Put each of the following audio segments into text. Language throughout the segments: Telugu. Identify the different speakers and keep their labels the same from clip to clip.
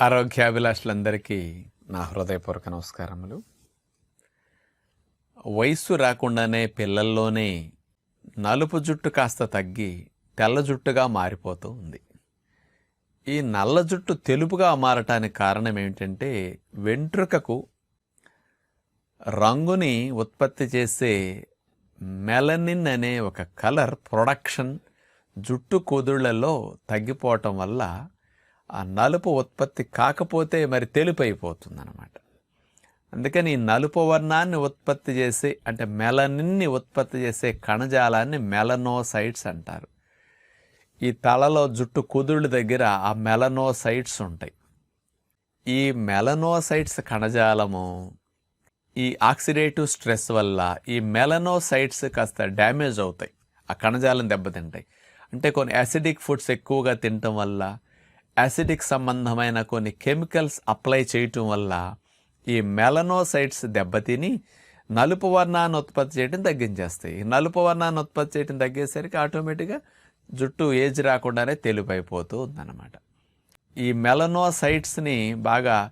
Speaker 1: ఆరోగ్యాభిలాషులందరికీ నా హృదయపూర్వక నమస్కారములు. వయస్సు రాకుండానే పిల్లల్లోనే నలుపు జుట్టు కాస్త తగ్గి తెల్ల జుట్టుగా మారిపోతూ ఉంది. ఈ నల్ల జుట్టు తెలుపుగా మారటానికి కారణం ఏమిటంటే వెంట్రుకకు రంగుని ఉత్పత్తి చేసే మెలనిన్ అనే ఒక కలర్ ప్రొడక్షన్ జుట్టు కుదుళ్ళలో తగ్గిపోవటం వల్ల ఆ నలుపు ఉత్పత్తి కాకపోతే మరి తెలుపు అయిపోతుంది అనమాట అందుకని ఈ నలుపు వర్ణాన్ని ఉత్పత్తి చేసే అంటే మెలనిన్ని ఉత్పత్తి చేసే కణజాలాన్ని మెలనోసైట్స్ అంటారు. ఈ తలలో జుట్టు కుదుళ్ళ దగ్గర ఆ మెలనోసైట్స్ ఉంటాయి. ఈ మెలనోసైట్స్ కణజాలము ఈ ఆక్సిడేటివ్ స్ట్రెస్ వల్ల ఈ మెలనోసైట్స్ కాస్త డ్యామేజ్ అవుతాయి. ఆ కణజాలం దెబ్బతింటాయి. అంటే కొన్ని యాసిడిక్ ఫుడ్స్ ఎక్కువగా తినటం వల్ల యాసిడిక్ సంబంధమైన కొన్ని కెమికల్స్ అప్లై చేయటం వల్ల ఈ మెలనోసైట్స్ దెబ్బతిని నలుపు వర్ణాన్ని ఉత్పత్తి చేయడం తగ్గించేస్తాయి. నలుపు వర్ణాన్ని ఉత్పత్తి చేయడం తగ్గేసరికి ఆటోమేటిక్గా జుట్టు ఏజ్ రాకుండానే తెలుపు అయిపోతూ ఉందన్నమాట. ఈ మెలనోసైట్స్ని బాగా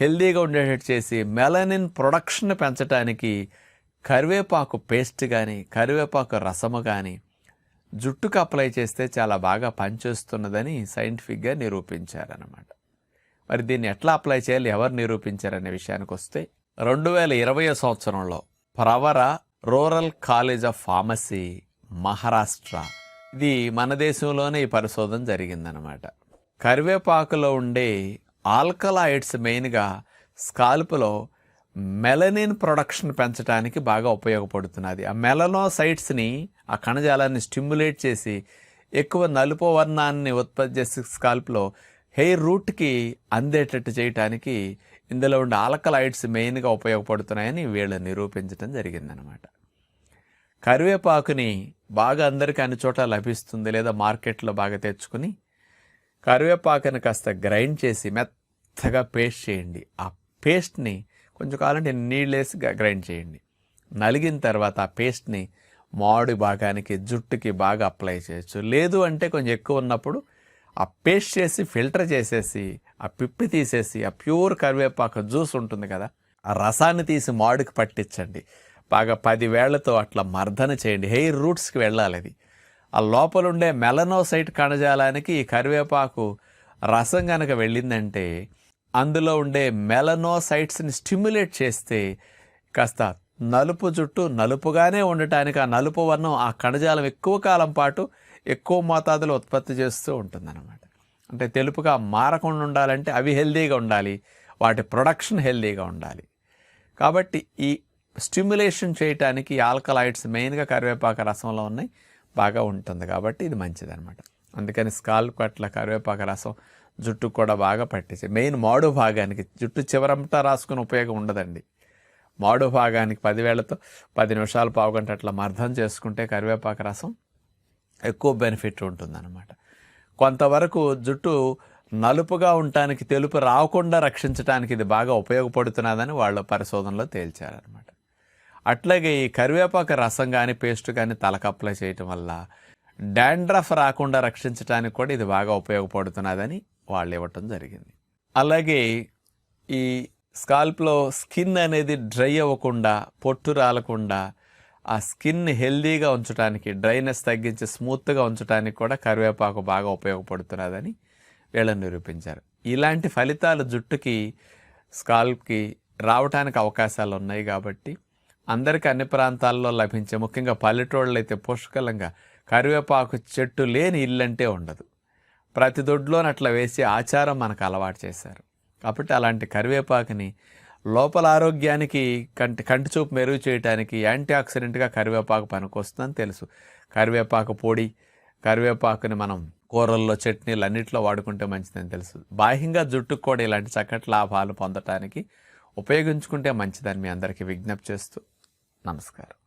Speaker 1: హెల్దీగా ఉండేటట్టు చేసి మెలనిన్ ప్రొడక్షన్ పెంచడానికి కరివేపాకు పేస్ట్ కానీ కరివేపాకు రసము కానీ జుట్టుకు అప్లై చేస్తే చాలా బాగా పనిచేస్తున్నదని సైంటిఫిక్గా నిరూపించారనమాట మరి దీన్ని ఎట్లా అప్లై చేయాలి ఎవరు నిరూపించారనే విషయానికి వస్తే రెండు వేల ఇరవై సంవత్సరంలో Pravara rural college of pharmacy Maharashtra. ఇది మన దేశంలోనే ఈ పరిశోధన జరిగిందనమాట కరివేపాకులో ఉండే ఆల్కలాయిడ్స్ మెయిన్గా స్కాల్పులో మెలనిన్ ప్రొడక్షన్ పెంచడానికి బాగా ఉపయోగపడుతున్నది. ఆ మెలనోసైట్స్ని ఆ కణజాలాన్ని స్టిమ్యులేట్ చేసి ఎక్కువ నలుపు వర్ణాన్ని ఉత్పత్తి చేసే స్కాల్ప్లో హెయిర్ రూట్కి అందేటట్టు చేయటానికి ఇందులో ఉండే ఆల్కలైడ్స్ మెయిన్గా ఉపయోగపడుతున్నాయని వీళ్ళు నిరూపించడం జరిగిందనమాట. కరివేపాకుని బాగా అందరికీ అన్ని చోట లభిస్తుంది లేదా మార్కెట్లో బాగా తెచ్చుకుని కరివేపాకుని కాస్త గ్రైండ్ చేసి మెత్తగా పేస్ట్ చేయండి. ఆ పేస్ట్ని కొంచెం కావాలంటే నీళ్ళేసి గ్రైండ్ చేయండి. నలిగిన తర్వాత ఆ పేస్ట్ని మామిడి భాగానికి జుట్టుకి బాగా అప్లై చేయొచ్చు. లేదు అంటే కొంచెం ఎక్కువ ఉన్నప్పుడు ఆ పేస్ట్ చేసి ఫిల్టర్ చేసేసి ఆ పిప్పి తీసేసి ఆ ప్యూర్ కరివేపాకు జ్యూస్ ఉంటుంది కదా ఆ రసాన్ని తీసి మామిడికి పట్టించండి. బాగా పది వేళ్ళతో అట్లా మర్దన చేయండి. హెయిర్ రూట్స్కి వెళ్ళాలి అది. ఆ లోపల ఉండే మెలనోసైట్ కణజాలానికి ఈ కరివేపాకు రసం కనుక వెళ్ళిందంటే అందులో ఉండే మెలనోసైట్స్ని స్టిమ్యులేట్ చేస్తే కాస్త నలుపు జుట్టు నలుపుగానే ఉండటానికి ఆ నలుపు వర్ణం ఆ కణజాలం ఎక్కువ కాలం పాటు ఎక్కువ మోతాదులో ఉత్పత్తి చేస్తూ ఉంటుందన్నమాట. అంటే తెలుపుగా మారకుండా ఉండాలంటే అవి హెల్దీగా ఉండాలి వాటి ప్రొడక్షన్ హెల్దీగా ఉండాలి. కాబట్టి ఈ స్టిమ్యులేషన్ చేయటానికి ఆల్కలాయిడ్స్ మెయిన్గా కరివేపాక రసంలో ఉన్నాయి బాగా ఉంటుంది కాబట్టి ఇది మంచిదన్నమాట. అందుకని స్కాల్ప్ అట్లా కరివేపాక రసం జుట్టు కూడా బాగా పట్టేసి మెయిన్ మాడు భాగానికి జుట్టు చివరంతా రాసుకుని ఉపయోగం ఉండదండి. మాడు భాగానికి పదివేలతో పది నిమిషాలు పావుగంట అట్లా మర్దం చేసుకుంటే కరివేపాకు రసం ఎక్కువ బెనిఫిట్ ఉంటుందన్నమాట. కొంతవరకు జుట్టు నలుపుగా ఉండటానికి తెలుపు రాకుండా రక్షించడానికి ఇది బాగా ఉపయోగపడుతున్నదని వాళ్ళ పరిశోధనలో తేల్చారనమాట అట్లాగే ఈ కరివేపాకు రసం కానీ పేస్ట్ కానీ తలకు అప్లై చేయటం వల్ల డాండ్రఫ్ రాకుండా రక్షించడానికి కూడా ఇది బాగా ఉపయోగపడుతున్నదని వాళ్ళు ఇవ్వటం జరిగింది. అలాగే ఈ స్కాల్ప్లో స్కిన్ అనేది డ్రై అవ్వకుండా పొట్టు రాలకుండా ఆ స్కిన్ హెల్దీగా ఉంచడానికి డ్రైనెస్ తగ్గించి స్మూత్గా ఉంచడానికి కూడా కరివేపాకు బాగా ఉపయోగపడుతున్నదని వీళ్ళని నిరూపించారు. ఇలాంటి ఫలితాలు జుట్టుకి స్కాల్ప్కి రావడానికి అవకాశాలు ఉన్నాయి కాబట్టి అందరికీ అన్ని ప్రాంతాల్లో లభించే ముఖ్యంగా పల్లెటూళ్ళు అయితే పుష్కలంగా కరివేపాకు చెట్టు లేని ఇల్లంటే ఉండదు. ప్రతి దొడ్లోని అట్లా వేసి ఆచారం మనకు అలవాటు చేశారు. కాబట్టి అలాంటి కరివేపాకుని లోపల ఆరోగ్యానికి కంటి కంటి చూపు మెరుగు చేయడానికి యాంటీ ఆక్సిడెంట్గా కరివేపాకు పనికొస్తుందని తెలుసు. కరివేపాకు పొడి కరివేపాకుని మనం కూరల్లో చట్నీలు అన్నింటిలో వాడుకుంటే మంచిదని తెలుసు. బాహ్యంగా జుట్టుకు కూడా ఇలాంటి చక్కటి లాభాలు పొందటానికి ఉపయోగించుకుంటే మంచిదని మీ అందరికీ విజ్ఞప్తి చేస్తూ నమస్కారం.